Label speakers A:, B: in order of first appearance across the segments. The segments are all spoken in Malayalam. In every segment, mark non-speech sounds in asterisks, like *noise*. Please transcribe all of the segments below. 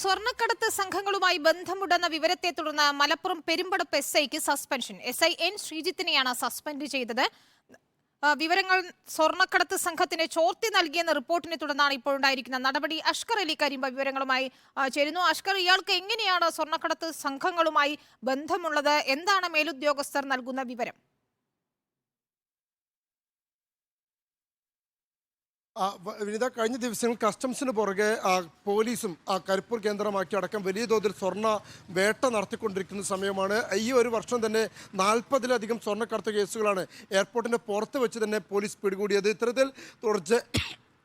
A: സ്വർണക്കടത്ത് സംഘങ്ങളുമായി ബന്ധമുണ്ടെന്ന വിവരത്തെ തുടർന്ന് മലപ്പുറം പെരുമ്പടപ്പ് എസ് ഐക്ക് സസ്പെൻഷൻ എസ് ഐ എൻ ശ്രീജിത്തിനെയാണ് സസ്പെൻഡ് ചെയ്തത്. വിവരങ്ങൾ സ്വർണക്കടത്ത് സംഘത്തിന് ചോർത്തി നൽകിയെന്ന റിപ്പോർട്ടിനെ തുടർന്നാണ് ഇപ്പോൾ ഉണ്ടായിരിക്കുന്ന നടപടി. അഷ്കർ അലി കരിമ്പ വിവരങ്ങളുമായി ചേരുന്നു. അഷ്കർ ഇയാൾക്ക് എങ്ങനെയാണ് സ്വർണക്കടത്ത് സംഘങ്ങളുമായി ബന്ധമുള്ളത്? എന്താണ് മേലുദ്യോഗസ്ഥർ നൽകുന്ന വിവരം?
B: വിനിത കഴിഞ്ഞ ദിവസങ്ങൾ കസ്റ്റംസിന് പുറകെ പോലീസും കരിപ്പൂർ കേന്ദ്രമാക്കി അടക്കം വലിയ തോതിൽ സ്വർണ വേട്ട നടത്തിക്കൊണ്ടിരിക്കുന്ന സമയമാണ്. ഈ ഒരു വർഷം തന്നെ നാൽപ്പതിലധികം സ്വർണക്കടത്ത് കേസുകളാണ് എയർപോർട്ടിന്റെ പുറത്ത് വെച്ച് തന്നെ പോലീസ് പിടികൂടിയത്. ഇത്തരത്തിൽ തുടർച്ച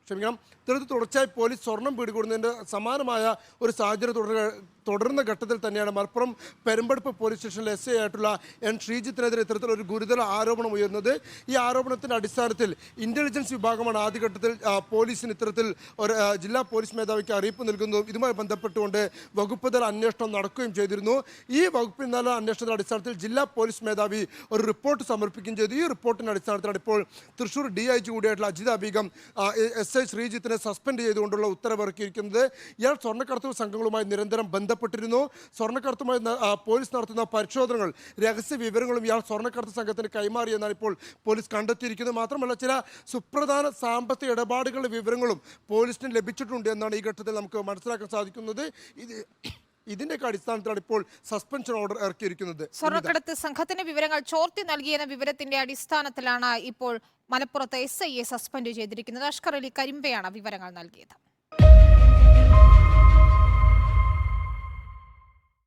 B: ക്ഷമിക്കണം. ഇത്തരത്തിൽ തുടർച്ചയായി പോലീസ് സ്വർണം പിടികൂടുന്നതിന്റെ സമാനമായ ഒരു സാഹചര്യം തുടർ തുടരുന്ന ഘട്ടത്തിൽ തന്നെയാണ് മലപ്പുറം പെരുമ്പടുപ്പ് പോലീസ് സ്റ്റേഷനിൽ എസ് ഐ ആയിട്ടുള്ള എൻ ശ്രീജിത്തിനെതിരെ ഇത്തരത്തിലൊരു ഗുരുതര ആരോപണം ഉയർന്നത്. ഈ ആരോപണത്തിന്റെ അടിസ്ഥാനത്തിൽ ഇന്റലിജൻസ് വിഭാഗമാണ് ആദ്യഘട്ടത്തിൽ പോലീസിന് ഇത്തരത്തിൽ ഒരു ജില്ലാ പോലീസ് മേധാവിക്ക് അറിയിപ്പ് നൽകുന്നതും ഇതുമായി ബന്ധപ്പെട്ടുകൊണ്ട് വകുപ്പ് തല അന്വേഷണം നടക്കുകയും ചെയ്തിരുന്നു. ഈ വകുപ്പ് തല അന്വേഷണത്തിന്റെ അടിസ്ഥാനത്തിൽ ജില്ലാ പോലീസ് മേധാവി ഒരു റിപ്പോർട്ട് സമർപ്പിക്കുകയും ചെയ്തു. ഈ റിപ്പോർട്ടിന്റെ അടിസ്ഥാനത്തിലാണ് ഇപ്പോൾ തൃശ്ശൂർ ഡി ഐ ജി കൂടിയായിട്ടുള്ള അജിത ബീഗം ആ, എസ് ശ്രീജിത്തിനെ സസ്പെൻഡ് ചെയ്തുകൊണ്ടുള്ള ഉത്തരവ് ഇറക്കിയിരിക്കുന്നത് ഇയാൾ സ്വർണക്കടത്ത് സംഘങ്ങളുമായി നിരന്തരം ബന്ധപ്പെട്ടിരുന്നു. സ്വർണക്കടത്തുമായി പോലീസ് നടത്തുന്ന പരിശോധനകൾ രഹസ്യ വിവരങ്ങളും ഇയാൾ സ്വർണക്കടത്ത് സംഘത്തിന് കൈമാറിയെന്നാണ് ഇപ്പോൾ പോലീസ് കണ്ടെത്തിയിരിക്കുന്നത്. മാത്രമല്ല ചില സുപ്രധാന സാമ്പത്തിക ഇടപാടുകളുടെ വിവരങ്ങളും പോലീസിന് ലഭിച്ചിട്ടുണ്ട് എന്നാണ് ഈ ഘട്ടത്തിൽ നമുക്ക് മനസ്സിലാക്കാൻ സാധിക്കുന്നത്. ഇത് *coughs* ഇതിന്റെയൊക്കെ അടിസ്ഥാനത്തിലാണ് ഇപ്പോൾ സസ്പെൻഷൻ ഓർഡർ ഇറക്കിയിരിക്കുന്നത്.
A: സ്വർണക്കടത്ത് സംഘത്തിന് വിവരങ്ങൾ ചോർത്തി നൽകിയെന്ന വിവരത്തിന്റെ അടിസ്ഥാനത്തിലാണ് ഇപ്പോൾ മലപ്പുറത്ത് എസ് ഐയെ സസ്പെൻഡ് ചെയ്തിരിക്കുന്നത് അഷ്കർ അലി കരിമ്പയാണ് വിവരങ്ങൾ നൽകിയത്.